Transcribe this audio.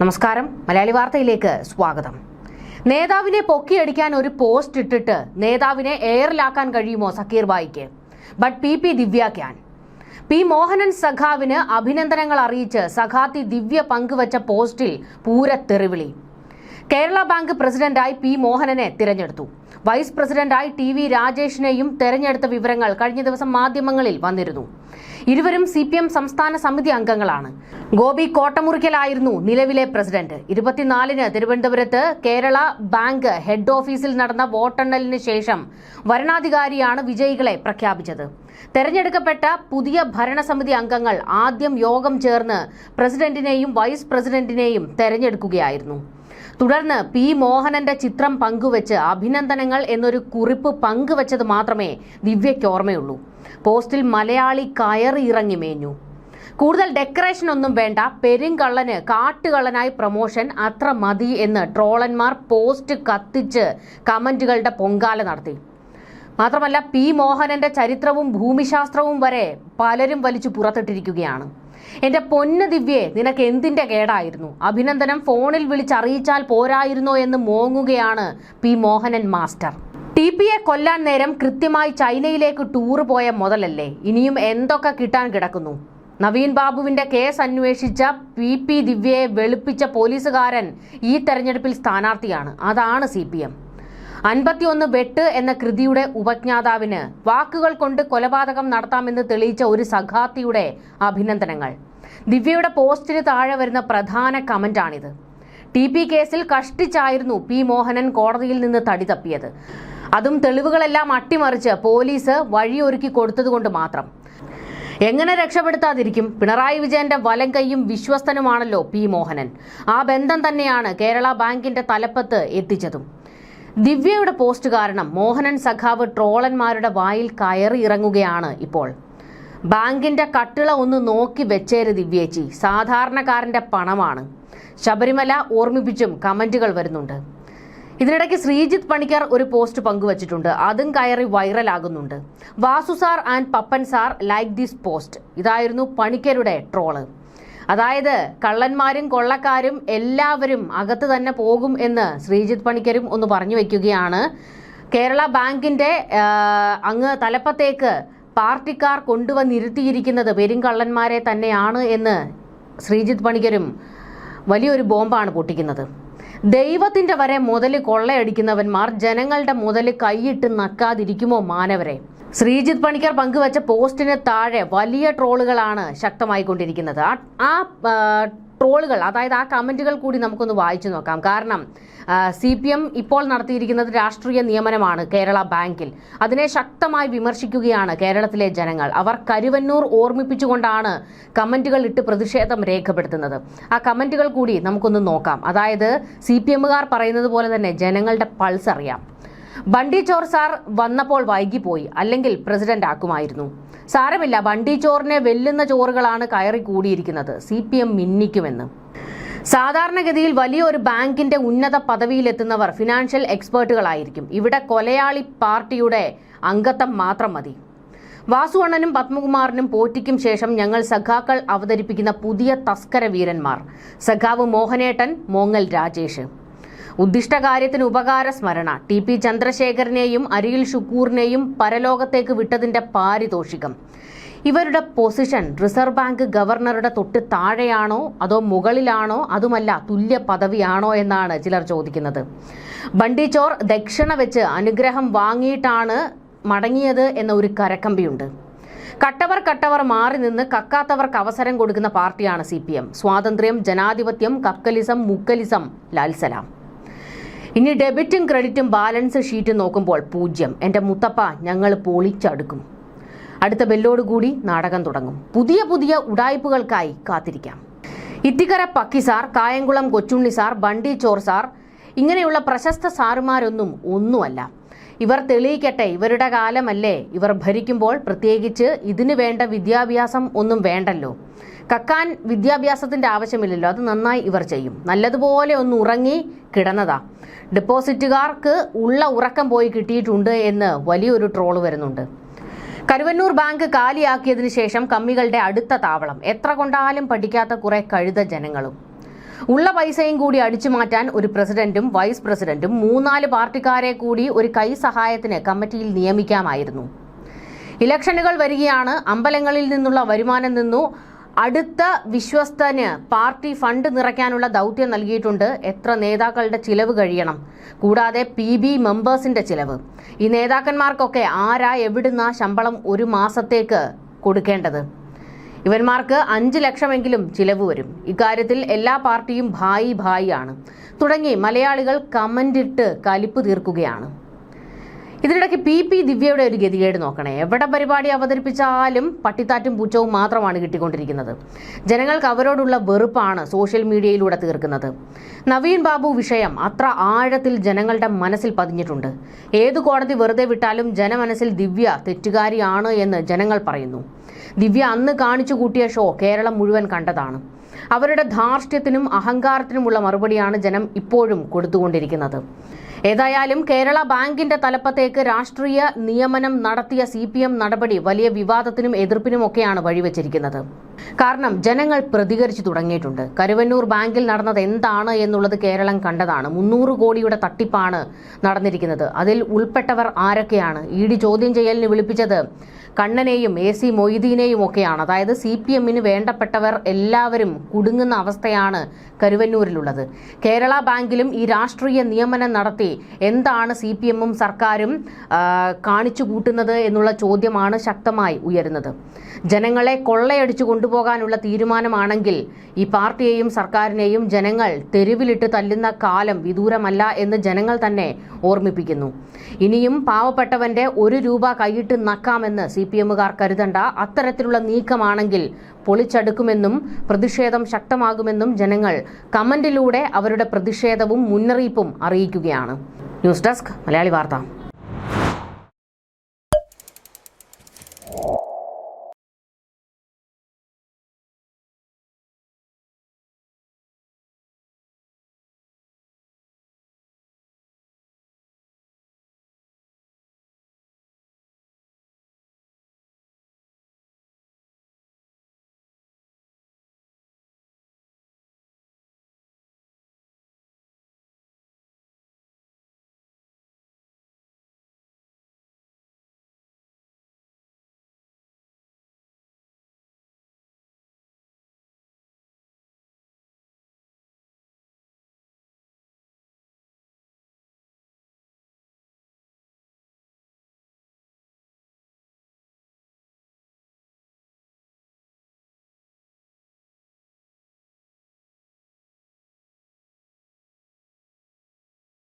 നമസ്കാരം. മലയാളി വാർത്തയിലേക്ക് സ്വാഗതം. നേതാവിനെ പൊക്കിയടിക്കാൻ ഒരു പോസ്റ്റ് ഇട്ടിട്ട് നേതാവിനെ എയറിലാക്കാൻ കഴിയുമോ Zakir ബായിക്ക് but P P Divya can P Mohanan സഖാവിന് അഭിനന്ദനങ്ങൾ അറിയിച്ച് സഖാത്തി ദിവ്യ പങ്കുവച്ച പോസ്റ്റിൽ പൂര തെറിവിളി. കേരള ബാങ്ക് പ്രസിഡന്റായി പി മോഹനനെ തിരഞ്ഞെടുത്തു. വൈസ് പ്രസിഡന്റായി ടി വി രാജേഷിനെയും തെരഞ്ഞെടുത്ത വിവരങ്ങൾ കഴിഞ്ഞ ദിവസം മാധ്യമങ്ങളിൽ വന്നിരുന്നു. ഇരുവരും സി പി എം സംസ്ഥാന സമിതി അംഗങ്ങളാണ്. ഗോപി കോട്ടമുറിക്കലായിരുന്നു നിലവിലെ പ്രസിഡന്റ്. ഇരുപത്തിനാലിന് തിരുവനന്തപുരത്ത് കേരള ബാങ്ക് ഹെഡ് ഓഫീസിൽ നടന്ന വോട്ടെണ്ണലിന് ശേഷം വരണാധികാരിയാണ് വിജയികളെ പ്രഖ്യാപിച്ചത്. തെരഞ്ഞെടുക്കപ്പെട്ട പുതിയ ഭരണസമിതി അംഗങ്ങൾ ആദ്യം യോഗം ചേർന്ന് പ്രസിഡന്റിനെയും വൈസ് പ്രസിഡന്റിനെയും തെരഞ്ഞെടുക്കുകയായിരുന്നു. തുടർന്ന് പി മോഹനന്റെ ചിത്രം പങ്കുവച്ച് അഭിനന്ദനങ്ങൾ എന്നൊരു കുറിപ്പ് പങ്കുവച്ചത് മാത്രമേ ദിവ്യയ്ക്ക് ഓർമ്മയുള്ളൂ. പോസ്റ്റിൽ മലയാളി കയറി ഇറങ്ങി മേഞ്ഞു. കൂടുതൽ ഡെക്കറേഷൻ ഒന്നും വേണ്ട പെരുങ്കള്ളന് കാട്ടുകള്ളനായി പ്രൊമോഷൻ അത്ര മതി എന്ന് ട്രോളന്മാർ പോസ്റ്റ് കത്തിച്ച് കമന്റുകളുടെ പൊങ്കാല നടത്തി. മാത്രമല്ല പി. മോഹനന്റെ ചരിത്രവും ഭൂമിശാസ്ത്രവും വരെ പലരും വലിച്ചു പുറത്തിട്ടിരിക്കുകയാണ്. എന്റെ പൊന്ന് ദിവ്യെ നിനക്ക് എന്തിന്റെ കേടായിരുന്നു? അഭിനന്ദനം ഫോണിൽ വിളിച്ചറിയിച്ചാൽ പോരായിരുന്നോ എന്ന് മോങ്ങുകയാണ് പി. മോഹനൻ മാസ്റ്റർ. ടി. പിയെ കൊല്ലാൻ നേരം കൃത്യമായി ചൈനയിലേക്ക് ടൂർ പോയ മുതലല്ലേ? ഇനിയും എന്തൊക്കെ കിട്ടാൻ കിടക്കുന്നു? നവീൻ ബാബുവിന്റെ കേസ് അന്വേഷിച്ച പി. പി. ദിവ്യയെ വെളുപ്പിച്ച പോലീസുകാരൻ ഈ തെരഞ്ഞെടുപ്പിൽ സ്ഥാനാർത്ഥിയാണ്. അതാണ് സി. അൻപത്തിയൊന്ന് വെട്ട് എന്ന കൃതിയുടെ ഉപജ്ഞാതാവിന് വാക്കുകൾ കൊണ്ട് കൊലപാതകം നടത്താമെന്ന് തെളിയിച്ച ഒരു സഖാത്തിയുടെ അഭിനന്ദനങ്ങൾ. ദിവ്യയുടെ പോസ്റ്റിന് താഴെ വരുന്ന പ്രധാന കമന്റാണിത്. ടി പി കേസിൽ കഷ്ടിച്ചായിരുന്നു പി മോഹനൻ കോടതിയിൽ നിന്ന് തടി തപ്പിയത്. അതും തെളിവുകളെല്ലാം അട്ടിമറിച്ച് പോലീസ് വഴിയൊരുക്കി കൊടുത്തതുകൊണ്ട് മാത്രം. എങ്ങനെ രക്ഷപ്പെടുത്താതിരിക്കും? പിണറായി വിജയന്റെ വലം കൈയും വിശ്വസ്തനുമാണല്ലോ പി മോഹനൻ. ആ ബന്ധം തന്നെയാണ് കേരള ബാങ്കിന്റെ തലപ്പത്ത് എത്തിച്ചതും. ദിവ്യയുടെ പോസ്റ്റ് കാരണം മോഹനൻ സഖാവ് ട്രോളന്മാരുടെ വായിൽ കയറി ഇറങ്ങുകയാണ് ഇപ്പോൾ. ബാങ്കിന്റെ കട്ടിള ഒന്ന് നോക്കി വെച്ചേര് ദിവ്യേച്ചി. സാധാരണക്കാരന്റെ പണമാണ്. ശബരിമല ഓർമ്മിപ്പിച്ചും കമന്റുകൾ വരുന്നുണ്ട്. ഇതിനിടയ്ക്ക് ശ്രീജിത്ത് പണിക്കർ ഒരു പോസ്റ്റ് പങ്കുവച്ചിട്ടുണ്ട്. അതും കയറി വൈറലാകുന്നുണ്ട്. Vasu sir and Pappan sir like this post. ഇതായിരുന്നു പണിക്കരുടെ ട്രോൾ. അതായത് കള്ളന്മാരും കൊള്ളക്കാരും എല്ലാവരും അകത്ത് തന്നെ പോകും എന്ന് ശ്രീജിത്ത് പണിക്കരും ഒന്ന് പറഞ്ഞു വയ്ക്കുകയാണ് കേരള ബാങ്കിന്റെ അങ്ങ് തലപ്പത്തേക്ക് പാർട്ടിക്കാർ കൊണ്ടുവന്നിരുത്തിയിരിക്കുന്നത് പെരുങ്കള്ളന്മാരെ തന്നെയാണ് എന്ന് ശ്രീജിത്ത് പണിക്കരും വലിയൊരു ബോംബാണ് പൊട്ടിക്കുന്നത്. ദൈവത്തിന്റെ വരെ മുതൽ കൊള്ളയടിക്കുന്നവന്മാർ ജനങ്ങളുടെ മുതൽ കൈയിട്ട് നക്കാതിരിക്കുമോ മാനവരെ? ശ്രീജിത്ത് പണിക്കർ പങ്കുവച്ച പോസ്റ്റിന് താഴെ വലിയ ട്രോളുകളാണ് ശക്തമായി കൊണ്ടിരിക്കുന്നത് ആ ട്രോളുകൾ അതായത് ആ കമന്റുകൾ കൂടി നമുക്കൊന്ന് വായിച്ചു നോക്കാം. കാരണം സി പി എം ഇപ്പോൾ നടത്തിയിരിക്കുന്നത് രാഷ്ട്രീയ നിയമനമാണ് കേരള ബാങ്കിൽ. അതിനെ ശക്തമായി വിമർശിക്കുകയാണ് കേരളത്തിലെ ജനങ്ങൾ. അവർ കരുവന്നൂർ ഓർമ്മിപ്പിച്ചുകൊണ്ടാണ് കമന്റുകൾ ഇട്ട് പ്രതിഷേധം രേഖപ്പെടുത്തുന്നത്. ആ കമന്റുകൾ കൂടി നമുക്കൊന്ന് നോക്കാം. അതായത് സി പി എമ്മുകാർ പറയുന്നത് പോലെ തന്നെ ജനങ്ങളുടെ പൾസ് അറിയാം. ബണ്ടി ചോർ സാർ വന്നപ്പോൾ വൈകിപ്പോയി. അല്ലെങ്കിൽ പ്രസിഡന്റ് ആക്കുമായിരുന്നു സാരമില്ല ബണ്ടി ചോറിനെ വെല്ലുന്ന ചോറുകളാണ് കയറി കൂടിയിരിക്കുന്നത് സി പി എം മിന്നിക്കുമെന്ന്. സാധാരണഗതിയിൽ വലിയൊരു ബാങ്കിന്റെ ഉന്നത പദവിയിലെത്തുന്നവർ ഫിനാൻഷ്യൽ എക്സ്പേർട്ടുകളായിരിക്കും. ഇവിടെ കൊലയാളി പാർട്ടിയുടെ അംഗത്വം മാത്രം മതി. വാസുവണ്ണനും പത്മകുമാറിനും പോറ്റിക്കും ശേഷം ഞങ്ങൾ സഖാക്കൾ അവതരിപ്പിക്കുന്ന പുതിയ തസ്കര വീരന്മാർ. സഖാവ് മോഹനേട്ടൻ മോങ്ങൽ രാജേഷ്. ഉദ്ദിഷ്ടകാര്യത്തിന് ഉപകാര സ്മരണ. ടി പി ചന്ദ്രശേഖരനെയും അരിയിൽ ഷുക്കൂറിനെയും പരലോകത്തേക്ക് വിട്ടതിന്റെ പാരിതോഷികം. ഇവരുടെ പൊസിഷൻ റിസർവ് ബാങ്ക് ഗവർണറുടെ തൊട്ട് താഴെയാണോ അതോ മുകളിലാണോ അതുമല്ല തുല്യ പദവിയാണോ എന്നാണ് ചിലർ ചോദിക്കുന്നത്. ബണ്ടിച്ചോർ ദക്ഷിണ വെച്ച് അനുഗ്രഹം വാങ്ങിയിട്ടാണ് മടങ്ങിയത് എന്ന ഒരു കരക്കമ്പിയുണ്ട്. കട്ടവർ കട്ടവർ മാറി നിന്ന് കക്കാത്തവർക്ക് അവസരം കൊടുക്കുന്ന പാർട്ടിയാണ് സി സ്വാതന്ത്ര്യം ജനാധിപത്യം കക്കലിസം മുക്കലിസം ലാൽസലാം. ഇനി ഡെബിറ്റും ക്രെഡിറ്റും ബാലൻസ് ഷീറ്റ് നോക്കുമ്പോൾ പൂജ്യം. എന്റെ മുത്തപ്പ ഞങ്ങൾ പൊളിച്ചടുക്കും. അടുത്ത ബെല്ലോടുകൂടി നാടകം തുടങ്ങും. പുതിയ പുതിയ ഉടായ്പകൾക്കായി കാത്തിരിക്കാം. Ithikkara Pakki sir Kayamkulam Kochunni sir Bunty Chor sir ഇങ്ങനെയുള്ള പ്രശസ്ത സാറുമാരൊന്നും ഒന്നുമല്ല. ഇവർ തെളിയിക്കട്ടെ ഇവരുടെ കാലമല്ലേ? ഇവർ ഭരിക്കുമ്പോൾ പ്രത്യേകിച്ച് ഇതിനു വേണ്ട വിദ്യാഭ്യാസം ഒന്നും വേണ്ടല്ലോ. കക്കാൻ വിദ്യാഭ്യാസത്തിന്റെ ആവശ്യമില്ലല്ലോ അത് നന്നായി ഇവർ ചെയ്യും. നല്ലതുപോലെ ഒന്ന് ഉറങ്ങി കിടന്നതാ. ഡെപ്പോസിറ്റുകാർക്ക് ഉള്ള ഉറക്കം പോയി കിട്ടിയിട്ടുണ്ട് എന്ന് വലിയൊരു ട്രോൾ വരുന്നുണ്ട്. കരുവന്നൂർ ബാങ്ക് കാലിയാക്കിയതിനു ശേഷം കമ്മികളുടെ അടുത്ത താവളം. എത്ര കൊണ്ടാലും പഠിക്കാത്ത കുറെ കഴുത ജനങ്ങളും. ഉള്ള പൈസയും കൂടി അടിച്ചു മാറ്റാൻ ഒരു പ്രസിഡന്റും വൈസ് പ്രസിഡന്റും മൂന്നാൽ പാർട്ടിക്കാരെ കൂടി ഒരു കൈ സഹായത്തിന് കമ്മിറ്റിയിൽ നിയമിക്കാമായിരുന്നു. ഇലക്ഷനുകൾ വരികയാണ് അമ്പലങ്ങളിൽ നിന്നുള്ള വരുമാനം നിന്നു അടുത്ത വിശ്വസ്തന് പാർട്ടി ഫണ്ട് നിറയ്ക്കാനുള്ള ദൗത്യം നൽകിയിട്ടുണ്ട്. എത്ര നേതാക്കളുടെ ചിലവ് കഴിയണം? കൂടാതെ പി ബി മെമ്പേഴ്സിന്റെ ചിലവ്. ഈ നേതാക്കന്മാർക്കൊക്കെ ആരാ എവിടുന്ന ശമ്പളം ഒരു മാസത്തേക്ക് കൊടുക്കേണ്ടത്? ഇവന്മാർക്ക് അഞ്ച് ലക്ഷമെങ്കിലും ചിലവ് വരും. ഇക്കാര്യത്തിൽ എല്ലാ പാർട്ടിയും ഭായി ഭായിയാണ് തുടങ്ങി മലയാളികൾ കമന്റിട്ട് കലിപ്പ് തീർക്കുകയാണ്. ഇതിനിടയ്ക്ക് പി പി ദിവ്യയുടെ ഒരു ഗതികേട് നോക്കണേ. എവിടെ പരിപാടി അവതരിപ്പിച്ചാലും പട്ടിത്താറ്റും പൂച്ചവും മാത്രമാണ് കിട്ടിക്കൊണ്ടിരിക്കുന്നത്. ജനങ്ങൾക്ക് അവരോടുള്ള വെറുപ്പാണ് സോഷ്യൽ മീഡിയയിലൂടെ തീർക്കുന്നത്. നവീൻ ബാബു വിഷയം അത്ര ആഴത്തിൽ ജനങ്ങളുടെ മനസ്സിൽ പതിഞ്ഞിട്ടുണ്ട്. ഏത് കോടതി വെറുതെ വിട്ടാലും ജനമനസ്സിൽ ദിവ്യ തെറ്റുകാരിയാണ് എന്ന് ജനങ്ങൾ പറയുന്നു. ദിവ്യ അന്ന് കാണിച്ചു കൂട്ടിയ ഷോ കേരളം മുഴുവൻ കണ്ടതാണ്. അവരുടെ ധാർഷ്ട്യത്തിനും അഹങ്കാരത്തിനുമുള്ള മറുപടിയാണ് ജനം ഇപ്പോഴും കൊടുത്തുകൊണ്ടിരിക്കുന്നത്. ഏതായാലും കേരള ബാങ്കിന്റെ തലപ്പത്തേക്ക് രാഷ്ട്രീയ നിയമനം നടത്തിയ സി പി എം നടപടി വലിയ വിവാദത്തിനും എതിർപ്പിനുമൊക്കെയാണ് വഴിവെച്ചിരിക്കുന്നത്. കാരണം ജനങ്ങൾ പ്രതികരിച്ചു തുടങ്ങിയിട്ടുണ്ട്. കരുവന്നൂർ ബാങ്കിൽ നടന്നത് എന്താണ് എന്നുള്ളത് കേരളം കണ്ടതാണ്. മുന്നൂറ് കോടിയുടെ തട്ടിപ്പാണ് നടന്നിരിക്കുന്നത്. അതിൽ ഉൾപ്പെട്ടവർ ആരൊക്കെയാണ്? ഇ ഡി ചോദ്യം ചെയ്യലിന് വിളിപ്പിച്ചത് കണ്ണനെയും എ സി മൊയ്തീനെയും ഒക്കെയാണ്. അതായത് സി പി എമ്മിന് വേണ്ടപ്പെട്ടവർ എല്ലാവരും കുടുങ്ങുന്ന അവസ്ഥയാണ് കരുവന്നൂരിലുള്ളത്. കേരള ബാങ്കിലും ഈ രാഷ്ട്രീയ നിയമനം നടത്തി എന്താണ് സി പി എമ്മും സർക്കാരും കാണിച്ചു കൂട്ടുന്നത് എന്നുള്ള ചോദ്യമാണ് ശക്തമായി ഉയരുന്നത്. ജനങ്ങളെ കൊള്ളയടിച്ചു കൊണ്ടുപോകാനുള്ള തീരുമാനമാണെങ്കിൽ ഈ പാർട്ടിയെയും സർക്കാരിനെയും ജനങ്ങൾ തെരുവിലിട്ട് തല്ലുന്ന കാലം വിദൂരമല്ല എന്ന് ജനങ്ങൾ തന്നെ ഓർമ്മിപ്പിക്കുന്നു. ഇനിയും പാവപ്പെട്ടവന്റെ ഒരു രൂപ കൈയിട്ട് നക്കാമെന്ന് സി പി എമ്മുകാർ കരുതണ്ട. അത്തരത്തിലുള്ള നീക്കമാണെങ്കിൽ പൊളിച്ചടുക്കുമെന്നും പ്രതിഷേധം ശക്തമാകുമെന്നും ജനങ്ങൾ കമന്റിലൂടെ അവരുടെ പ്രതിഷേധവും മുന്നറിയിപ്പും അറിയിക്കുകയാണ്. ന്യൂസ് ഡെസ്ക് മലയാളി വാർത്ത.